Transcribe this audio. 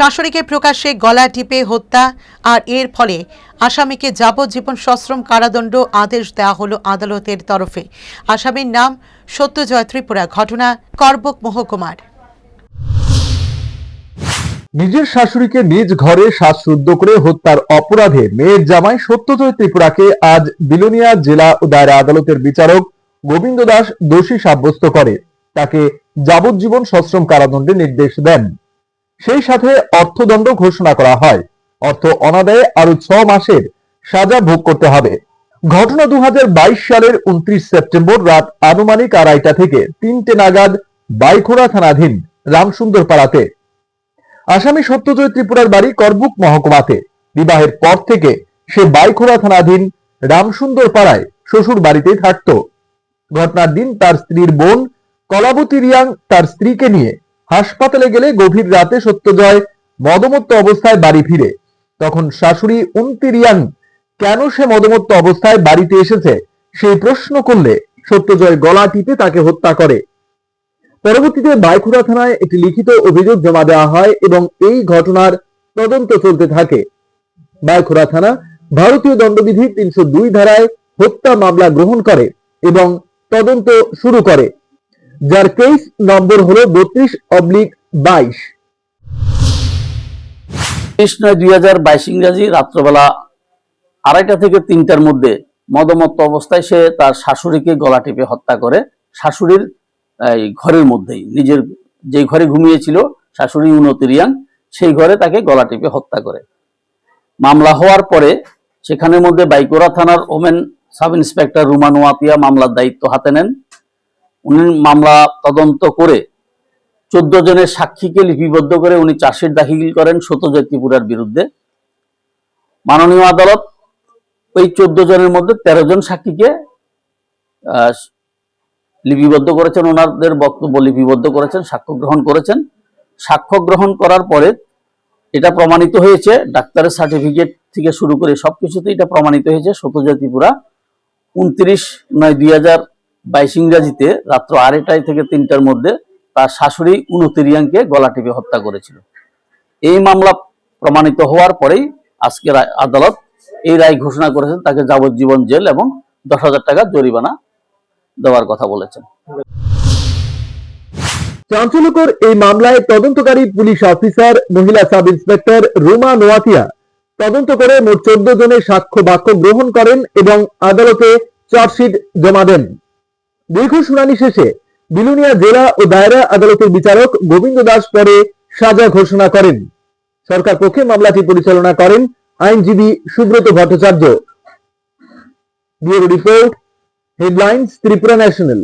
শাশুড়িকে প্রকাশ্যে গলা টিপে হত্যা, আর এর ফলে আসামিকে যাবজ্জীবন সশ্রম কারাদণ্ড আদেশ দেওয়া হলো আদালতের তরফে। আসামির নাম সত্যজয় ত্রিপুরা, ঘটনা করবক মহকুমার। নিজের শাশুড়িকে নিজ ঘরে শ্বাসরুদ্ধ করে হত্যার অপরাধে মেয়ের জামাই সত্যজয় ত্রিপুরাকে আজ বিলোনিয়া জেলা ও দায়রা আদালতের বিচারক গোবিন্দ দাস দোষী সাব্যস্ত করে। তাকে যাবজ্জীবন সশ্রম কারাদণ্ডে নির্দেশ দেন। সেই সাথে অর্থদণ্ড ঘোষণা করা হয়। অর্থ অনাদায়ে আরও ছ মাসের সাজা ভোগ করতে হবে। ঘটনা দুই হাজার বাইশ সালের উনত্রিশ সেপ্টেম্বর রাত আনুমানিক আড়াইটা থেকে তিনটে নাগাদ বাইখোড়া থানাধীন রামসুন্দর পাড়াতে আসামি সত্যজয় ত্রিপুরার বাড়ি করবুক মহকুমাতে। বিবাহের পর থেকে সে বাইখোড়া থানাধীন রামসুন্দর পাড়ায় শ্বশুর বাড়িতেই থাকত। ঘটনার দিন তার স্ত্রীর বোন কলাবতী রিয়াং তার স্ত্রীকে নিয়ে হাসপাতালে গেলে গভীর রাতে সত্যজয় মদমত্ত অবস্থায় বাড়ি ফিরে। তখন শাশুড়ি উন্তি রিয়াং কেন সে মদমত্ত অবস্থায় বাড়িতে এসেছে? সেই প্রশ্ন করলে সত্যজয় গলা টিপে তাকে হত্যা করে। পরবর্তীতে বাইখুড়া থানায় একটি লিখিত অভিযোগ জমা দেওয়া হয় এবং এই ঘটনার তদন্ত চলতে থাকে। বাইখুড়া থানা ভারতীয় দণ্ডবিধি তিনশো দুই ধারায় হত্যা মামলা গ্রহণ করে এবং তদন্ত শুরু করে। যার কেস নম্বর হলো বত্রিশ অবলিক বাইশ। তেইশ নয় দুই হাজার বাইশ ইংরাজি রাত্রবেলা আড়াইটা থেকে তিনটার মধ্যে মদমত্ত অবস্থায় সে তার শাশুড়িকে গলা টিপে হত্যা করে। শাশুড়ির ঘরের মধ্যেই। নিজের যে ঘরে ঘুমিয়েছিল, শাশুড়ি উন্নতি সেই ঘরে তাকে গলা টিপে হত্যা করে। মামলা হওয়ার পরে সেখানের মধ্যে বাইকোরা থানার women sub inspector Ruma Noatia মামলার দায়িত্ব হাতে নেন। উনি মামলা তদন্ত করে চোদ্দ জনের সাক্ষীকে লিপিবদ্ধ করে উনি চার্জশিট দাখিল করেন সত্যজয় ত্রিপুরার বিরুদ্ধে। মাননীয় আদালত ওই চোদ্দ জনের মধ্যে তেরো জন সাক্ষীকে লিপিবদ্ধ করেছেন, ওনাদের বক্তব্য লিপিবদ্ধ করেছেন, সাক্ষ্য গ্রহণ করেছেন। সাক্ষ্য গ্রহণ করার পরে এটা প্রমাণিত হয়েছে, ডাক্তারের সার্টিফিকেট থেকে শুরু করে সবকিছুতে এটা প্রমাণিত হয়েছে সত্যজয় ত্রিপুরা উনত্রিশ নয় দুই বাইশ ইংরাজিতে রাত্র আড়াইটায় থেকে তিনটার মধ্যে তার শাশুড়ি উনতিরিয়াংকে গলা টিপে হত্যা করেছিল। এই মামলা প্রমাণিত হওয়ার পরেই আজকের আদালত এই রায় ঘোষণা করেছেন, তাকে যাবজ্জীবন জেল এবং দশ হাজার টাকা জরিমানা দেওয়ার কথা বলেছেন। চাঞ্চল্যকর এই মামলায় তদন্তকারী পুলিশ অফিসার, মহিলা সাব ইন্সপেক্টর রুমা নোয়াতিয়া তদন্ত করে মোট চোদ্দ জনের সাক্ষ্য বাক্য গ্রহণ করেন এবং আদালতে চার্জশিট জমা দেন। দীর্ঘ শুনানি শেষে বিলুনিয়া জেলা ও দায়রা আদালতের বিচারক গোবিন্দ দাস পরে সাজা ঘোষণা করেন। সরকার পক্ষে মামলাটি পরিচালনা করেন আইনজীবী Subrata Bhattacharya. Report, headlines, Tripura national.